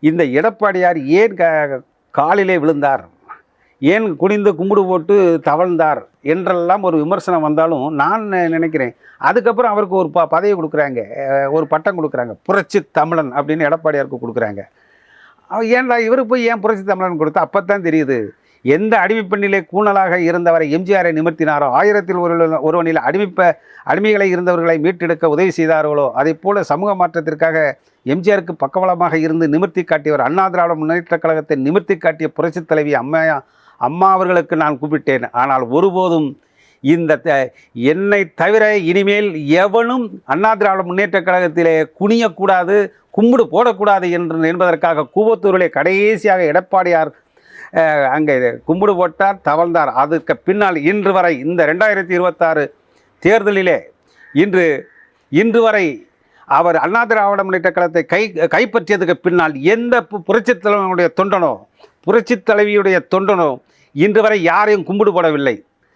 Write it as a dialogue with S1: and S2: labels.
S1: இந்த எடப்பாடியார் ஏன் க காலிலே விழுந்தார்? ஏன் குனிந்து கும்பிடு போட்டு தவழ்ந்தார்? என்றெல்லாம் ஒரு விமர்சனம் வந்தாலும் நான் நினைக்கிறேன். அதுக்கப்புறம் அவருக்கு ஒரு ப பதவி கொடுக்குறாங்க. ஒரு பட்டம் கொடுக்குறாங்க. புரட்சி தமிழன் அப்படின்னு எடப்பாடியாருக்கு கொடுக்குறாங்க. ஏன்டா இவருக்கு போய் ஏன் புரட்சி தமிழன் கொடுத்தா அப்போ தான் தெரியுது. எந்த அடிமைப்பெண்ணிலே கூணலாக இருந்தவரை எம்ஜிஆரை நிமிர்த்தினாரோ ஆயிரத்தில் ஒரு ஒருவனில் அடிமைப்ப அடிமைகளை இருந்தவர்களை மீட்டெடுக்க உதவி செய்தார்களோ அதைப் போல சமூக மாற்றத்திற்காக எம்ஜிஆருக்கு பக்கவளமாக இருந்து நிமிர்த்தி காட்டியவர் அண்ணா திராவிட முன்னேற்றக் கழகத்தை நிமிர்த்தி காட்டிய புரட்சித் தலைவி அம்மா அம்மா அவர்களுக்கு நான் கூப்பிட்டேன். ஆனால் ஒருபோதும் இந்த த- என்னை தவிர இனிமேல் எவனும் அண்ணா திராவிட முன்னேற்றக் கழகத்திலே குனியக்கூடாது கும்பிடு போடக்கூடாது என்று என்பதற்காக கூவத்தூரிலே கடைசியாக எடப்பாடியார் அங்கே கும்பிடு போட்டார் தவழ்ந்தார். அதுக்கு பின்னால் இன்று வரை இந்த ரெண்டாயிரத்தி இருபத்தாறு தேர்தலிலே இன்று இன்று வரை அவர் அண்ணா திராவிட முன்னேற்ற கழகத்தை கை கைப்பற்றியதுக்கு பின்னால் எந்த பு- புரட்சித் தலைவனுடைய தொண்டனோ புரட்சித் தலைவியுடைய தொண்டனோ இன்று வரை யாரையும் கும்பிடு போடவில்லை.